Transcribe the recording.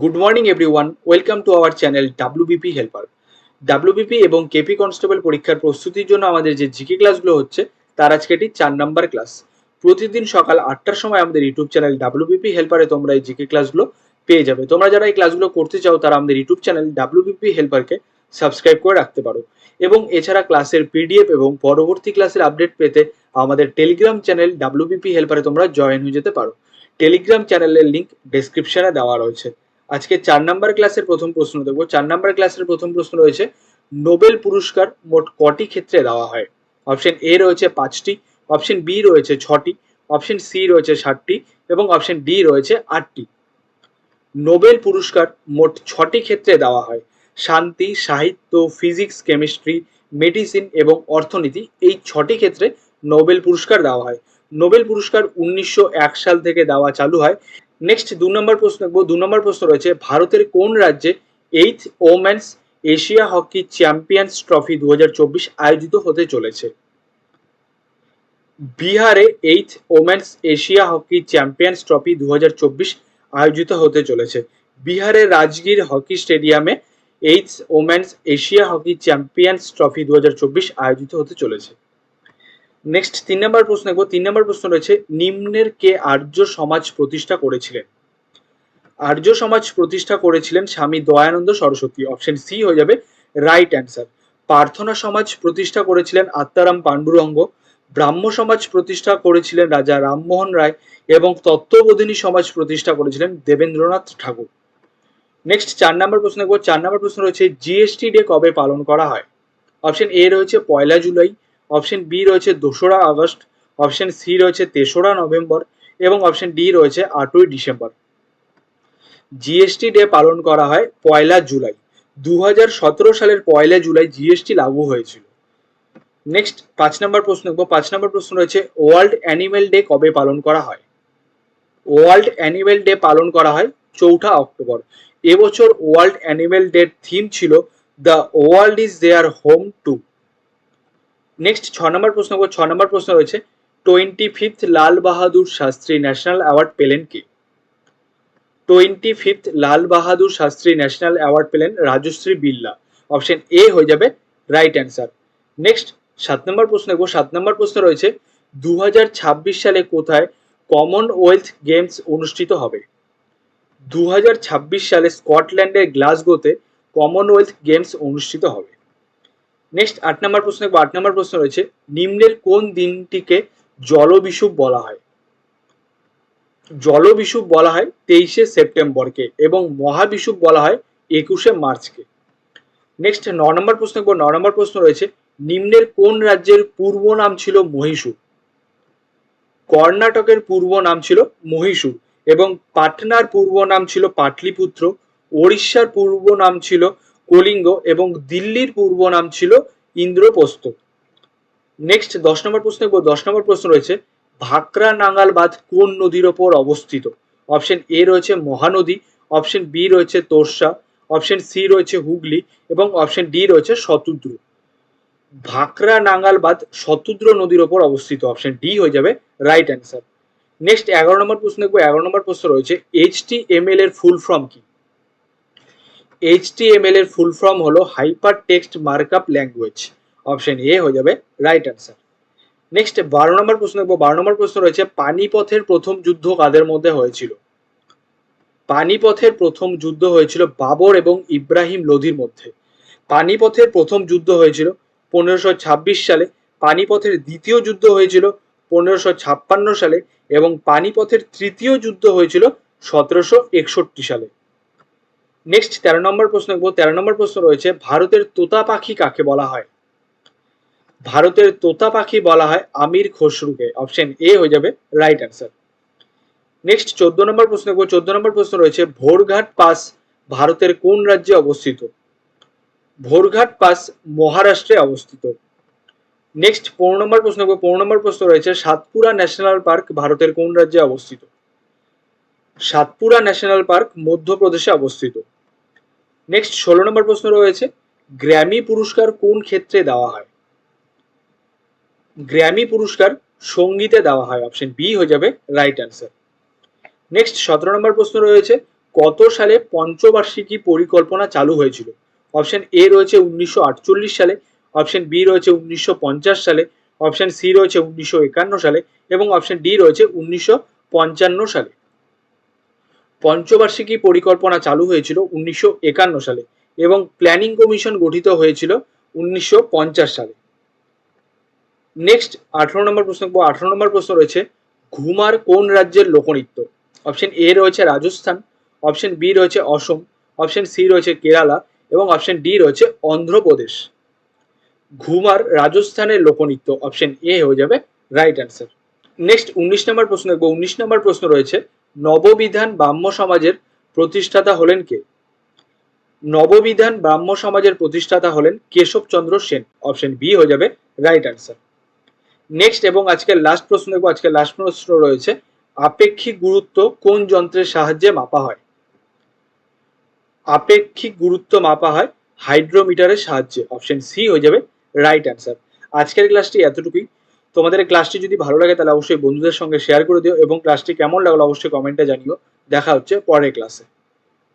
Good morning everyone welcome to our channel WBP helper WBP এবং KP constable পরীক্ষার প্রস্তুতির জন্য আমাদের যে জিকে ক্লাসগুলো হচ্ছে, তার আজকে এটি চার নাম্বার ক্লাস প্রতিদিন সকাল আটটার সময় আমাদের ইউটিউব চ্যানেল ডাব্লিউবিপি হেল্পারে তোমরা এই জিকে ক্লাসগুলো পেয়ে যাবে। তোমরা যারা এই ক্লাসগুলো করতে চাও, তারা আমাদের ইউটিউব চ্যানেল ডাব্লিউবিপি হেল্পারকে সাবস্ক্রাইব করে রাখতে পারো। এবং এছাড়া ক্লাসের পিডিএফ এবং পরবর্তী ক্লাসের আপডেট পেতে আমাদের টেলিগ্রাম চ্যানেল ডাব্লিউবিপি হেল্পারে তোমরা জয়েন হয়ে যেতে পারো। টেলিগ্রাম চ্যানেলের লিঙ্ক ডেসক্রিপশনে দেওয়া রয়েছে। আজকে চার নাম্বার ক্লাসের প্রথম প্রশ্ন দেখব। চার নাম্বার ক্লাসের প্রথম প্রশ্ন রয়েছে, নোবেল পুরস্কার মোট কটি ক্ষেত্রে দেওয়া হয়? অপশন এ রয়েছে পাঁচটি অপশন বি রয়েছে ছটি অপশন সি রয়েছে ষাটটি এবং অপশন ডি রয়েছে আটটি। নোবেল পুরস্কার মোট ছটি ক্ষেত্রে দেওয়া হয়। শান্তি, সাহিত্য ফিজিক্স কেমিস্ট্রি মেডিসিন এবং অর্থনীতি, এই ছটি ক্ষেত্রে নোবেল পুরস্কার দেওয়া হয়। নোবেল পুরস্কার উনিশশো এক সাল থেকে দেওয়া চালু হয়। নেক্সট দু নম্বর প্রশ্ন দেখব। দু নম্বর প্রশ্ন রয়েছে, ভারতের কোন রাজ্যে eighth women's Asia hockey champions trophy দু আয়োজিত হতে চলেছে? বিহারে eighth women's Asia hockey champions trophy দু হাজার চব্বিশ আয়োজিত হতে চলেছে। বিহারের রাজগীর হকি স্টেডিয়ামে eighth women's Asia hockey champions trophy দু হাজার চব্বিশ আয়োজিত হতে চলেছে। নেক্সট তিন নম্বর প্রশ্ন দেখব। তিন নম্বর প্রশ্ন রয়েছে, নিম্নের কে আর্য সমাজ প্রতিষ্ঠা করেছিলেন? আর্য সমাজ প্রতিষ্ঠা করেছিলেন স্বামী দয়ানন্দ সরস্বতী। অপশন সি হয়ে যাবে রাইট অ্যান্সার প্রার্থনা সমাজ প্রতিষ্ঠা করেছিলেন আত্মারাম পাণ্ডুরঙ্গ। ব্রাহ্ম সমাজ প্রতিষ্ঠা করেছিলেন রাজা রামমোহন রায় এবং তত্ত্ববোধিনী সমাজ প্রতিষ্ঠা করেছিলেন দেবেন্দ্রনাথ ঠাকুর। নেক্সট চার নম্বর প্রশ্ন দেখব। চার নম্বর প্রশ্ন রয়েছে জিএসটি ডে কবে পালন করা হয়? অপশন এ রয়েছে, পয়লা জুলাই। অপশন বি রয়েছে দোসরা আগস্ট, অপশন সি রয়েছে তেসরা নভেম্বর এবং অপশন ডি রয়েছে আটই ডিসেম্বর। জিএসটি ডে পালন করা হয় পয়লা জুলাই। দু হাজার সতেরো সালের পয়লা জুলাই জিএসটি লাগু হয়েছিল। নেক্সট পাঁচ নম্বর প্রশ্ন দেখব। পাঁচ নম্বর প্রশ্ন রয়েছে ওয়ার্ল্ড অ্যানিমেল ডে কবে পালন করা হয়? ওয়ার্ল্ড অ্যানিমেল ডে পালন করা হয় চৌঠা অক্টোবর। এবছর ওয়ার্ল্ড অ্যানিমেল ডে থিম ছিল the world is their home to next ছ নম্বর প্রশ্ন ছ নম্বর প্রশ্ন রয়েছে twenty fifth Lal Bahadur Shastri national award পেলেন কে? Twenty fifth Lal Bahadur Shastri national award পেলেন রাজশ্রী বিল্লা। অপশন এ হয়ে যাবে রাইট অ্যান্সার নেক্সট সাত নম্বর প্রশ্ন দেখব সাত নম্বর প্রশ্ন রয়েছে দু হাজার ছাব্বিশ সালে কোথায় কমনওয়েলথ গেমস অনুষ্ঠিত হবে? দু হাজার ছাব্বিশ সালে স্কটল্যান্ডের গ্লাসগোতে কমনওয়েলথ গেমস অনুষ্ঠিত হবে। নেক্সট আট নম্বর প্রশ্ন আট নম্বর প্রশ্ন রয়েছে, নিম্নের কোন দিনটিকে জলবিষুব বলা হয়? জলবিষুব বলা হয় তেইশে সেপ্টেম্বরকে এবং মহাবিষুব বলা হয় একুশে মার্চকে। নেক্সট ন নম্বর প্রশ্ন দেখব। ন নম্বর প্রশ্ন রয়েছে, নিম্নের কোন রাজ্যের পূর্ব নাম ছিল মহীশূর? কর্ণাটকের পূর্ব নাম ছিল মহীশূর এবং পাটনার পূর্ব নাম ছিল পাটলিপুত্র, ওড়িশার পূর্ব নাম ছিল কলিঙ্গ এবং দিল্লির পূর্ব নাম ছিল ইন্দ্রপ্রস্থ। নেক্সট দশ নম্বর প্রশ্ন দশ নম্বর প্রশ্ন রয়েছে, ভাকরা নাঙ্গাল বাঁধ কোন নদীর ওপর অবস্থিত? অপশন এ রয়েছে মহানদী অপশন বি রয়েছে তোরসা অপশন সি রয়েছে হুগলি এবং অপশন ডি রয়েছে শতুদ্র। ভাকরা নাঙ্গাল বাঁধ শতুদ্র নদীর ওপর অবস্থিত। অপশন ডি হয়ে যাবে রাইট অ্যান্সার নেক্সট এগারো নম্বর প্রশ্ন দেখব এগারো নম্বর প্রশ্ন রয়েছে এইচ টি এম এল এর ফুল ফর্ম কি? এইচটিএমএল এর ফুল ফর্ম হলো hyper text markup language option A হয়ে যাবে রাইট অ্যান্সার নেক্সট বারো নম্বর প্রশ্ন দেখব। বারো নম্বর প্রশ্ন রয়েছে, পানিপথের প্রথম যুদ্ধ কাদের মধ্যে হয়েছিল? পানিপথের প্রথম যুদ্ধ হয়েছিল বাবর এবং ইব্রাহিম লোধির মধ্যে। পানিপথের প্রথম যুদ্ধ হয়েছিল পনেরোশো ছাব্বিশ সালে, পানিপথের দ্বিতীয় যুদ্ধ হয়েছিল পনেরোশো ছাপ্পান্ন সালে এবং পানিপথের তৃতীয় যুদ্ধ হয়েছিল সতেরোশো একষট্টি সালে। নেক্সট তেরো নম্বর প্রশ্ন দেখব তেরো নম্বর প্রশ্ন রয়েছে, ভারতের তোতা পাখি কাকে বলা হয়? ভারতের তোতা পাখি বলা হয় আমির খসরুকে। অপশন এ হয়ে যাবে রাইট অ্যান্সার নেক্সট চোদ্দ নম্বর প্রশ্ন দেখব চোদ্দ নম্বর প্রশ্ন রয়েছে, ভোরঘাট পাস ভারতের কোন রাজ্যে অবস্থিত? ভোরঘাট পাস মহারাষ্ট্রে অবস্থিত। নেক্সট পনেরো নম্বর প্রশ্ন দেখব পনেরো নম্বর প্রশ্ন রয়েছে, সাতপুরা ন্যাশনাল পার্ক ভারতের কোন রাজ্যে অবস্থিত? সাতপুরা ন্যাশনাল পার্ক মধ্যপ্রদেশে অবস্থিত। নেক্সট ষোলো নম্বর প্রশ্ন রয়েছে গ্র্যামি পুরস্কার কোন ক্ষেত্রে দেওয়া হয়? গ্র্যামি পুরস্কার সঙ্গীতে দেওয়া হয় অপশন বি হয়ে যাবে রাইট অ্যান্সার নেক্সট সতেরো নম্বর প্রশ্ন রয়েছে, কত সালে পঞ্চবার্ষিকী পরিকল্পনা চালু হয়েছিল? অপশন এ রয়েছে উনিশশো আটচল্লিশ সালে অপশন বি রয়েছে উনিশশো পঞ্চাশ সালে অপশন সি রয়েছে উনিশশো একান্ন সালে, এবং অপশন ডি রয়েছে উনিশশো পঞ্চান্ন সালে। পঞ্চবার্ষিকী পরিকল্পনা চালু হয়েছিল উনিশশো একান্ন সালে এবং প্ল্যানিং কমিশন গঠিত হয়েছিল উনিশশো পঞ্চাশ সালে। নেক্সট আঠারো নম্বর প্রশ্ন আঠারো নম্বর প্রশ্ন রয়েছে, ঘুমার কোন রাজ্যের লোকনৃত্য? অপশন এ রয়েছে রাজস্থান অপশন বি রয়েছে অসম অপশন সি রয়েছে কেরালা এবং অপশন ডি রয়েছে অন্ধ্রপ্রদেশ। ঘুমার রাজস্থানের লোকনৃত্য? অপশন এ হয়ে যাবে রাইট অ্যান্সার নেক্সট উনিশ নম্বর প্রশ্ন দেখব উনিশ নম্বর প্রশ্ন রয়েছে নববিধান ব্রাহ্ম সমাজের প্রতিষ্ঠাতা হলেন কে? নববিধান ব্রাহ্ম সমাজের প্রতিষ্ঠাতা হলেন কেশবচন্দ্র সেন। অপশন বি হয়ে যাবে রাইট অ্যান্সার নেক্সট এবং আজকের লাস্ট প্রশ্ন দেখব। আজকের লাস্ট প্রশ্ন রয়েছে, আপেক্ষিক গুরুত্ব কোন যন্ত্রের সাহায্যে মাপা হয়? আপেক্ষিক গুরুত্ব মাপা হয় হাইড্রোমিটারের সাহায্যে। অপশন সি হয়ে যাবে রাইট অ্যান্সার আজকের ক্লাসটি এতটুকুই। তোমাদের ক্লাসটি যদি ভালো লাগে, তাহলে অবশ্যই বন্ধুদের সঙ্গে শেয়ার করে দিও এবং ক্লাসটি কেমন লাগল অবশ্যই কমেন্টে জানিও। দেখা হচ্ছে পরের ক্লাসে